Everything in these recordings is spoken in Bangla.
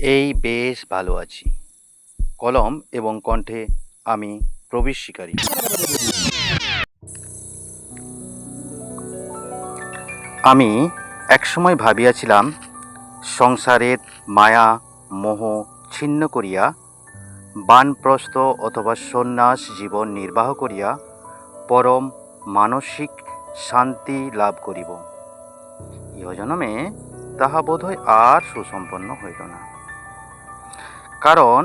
এই বেশ ভালো আছি। কলম এবং কণ্ঠে আমি প্রবেশ শিকারী। আমি একসময় ভাবিয়াছিলাম, সংসারের মায়া, মোহ ছিন্ন করিয়া, বানপ্রস্থ অথবা সন্ন্যাস জীবন নির্বাহ করিয়া পরম মানসিক শান্তি লাভ করিব। ইহজন্মে তাহা বোধহয় আর সুসম্পন্ন হইল না। কারণ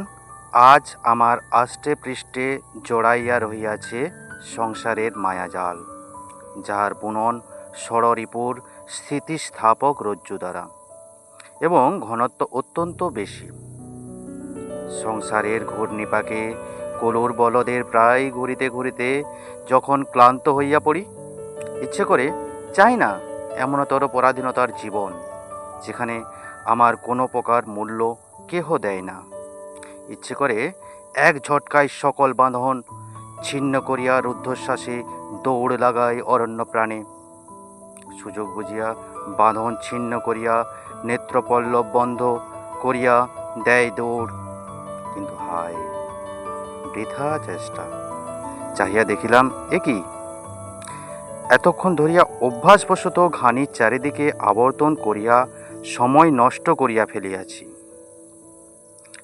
আজ আমার আষ্টে পৃষ্ঠে জড়াইয়া রহিয়াছে সংসারের মায়াজাল, যাহার বুনন ষড়রিপুর স্থিতিস্থাপক রজ্জু দ্বারা এবং ঘনত্ব অত্যন্ত বেশি। সংসারের ঘূর্ণিপাকে কলুর বলদের প্রায় ঘুরিতে ঘুরিতে যখন ক্লান্ত হইয়া পড়ি, ইচ্ছে করে চাই না এমনতর পরাধীনতার জীবন, যেখানে আমার কোনো প্রকার মূল্য কেহ দেয় না। ইচ্ছে করে এক ঝটকায় সকল বাঁধন ছিন্ন করিয়া রুদ্ধশ্বাসে দৌড় লাগাই অরণ্য প্রাণে সুযোগ বুঝিয়া বাঁধন ছিন্ন করিয়া নেত্রপল্লব বন্ধ করিয়া দেয় দৌড়। কিন্তু হায়, বৃথা চেষ্টা। চাহিয়া দেখিলাম এ কি? এতক্ষণ ধরিয়া অভ্যাসবশত ঘানির চারিদিকে আবর্তন করিয়া সময় নষ্ট করিয়া ফেলিয়াছি।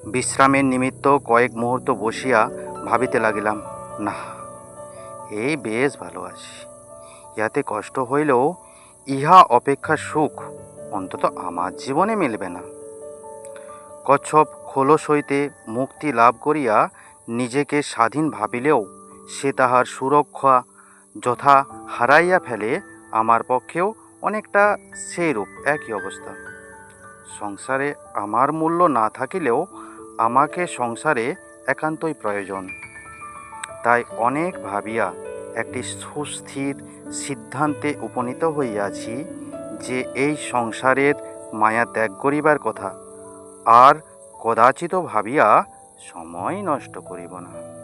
বিশ্রামের নিমিত্ত কয়েক মুহূর্ত বসিয়া ভাবিতে লাগিলাম, না, এই বেশ ভালো আছি। ইহাতে কষ্ট হইলেও ইহা অপেক্ষা সুখ অন্তত আমার জীবনে মিলবে না। কচ্ছপ খোলস হইতে মুক্তি লাভ করিয়া নিজেকে স্বাধীন ভাবিলেও সে তাহার সুরক্ষা যথা হারাইয়া ফেলে আমার পক্ষেও অনেকটা সেইরূপ একই অবস্থা। সংসারে আমার মূল্য না থাকিলেও আমাকে সংসারে একান্তই প্রয়োজন। তাই অনেক ভাবিয়া একটি সুস্থির সিদ্ধান্তে উপনীত হইয়াছি যে এই সংসারের মায়া ত্যাগ করিবার কথা। আর কদাচিত ভাবিয়া সময় নষ্ট করিব না।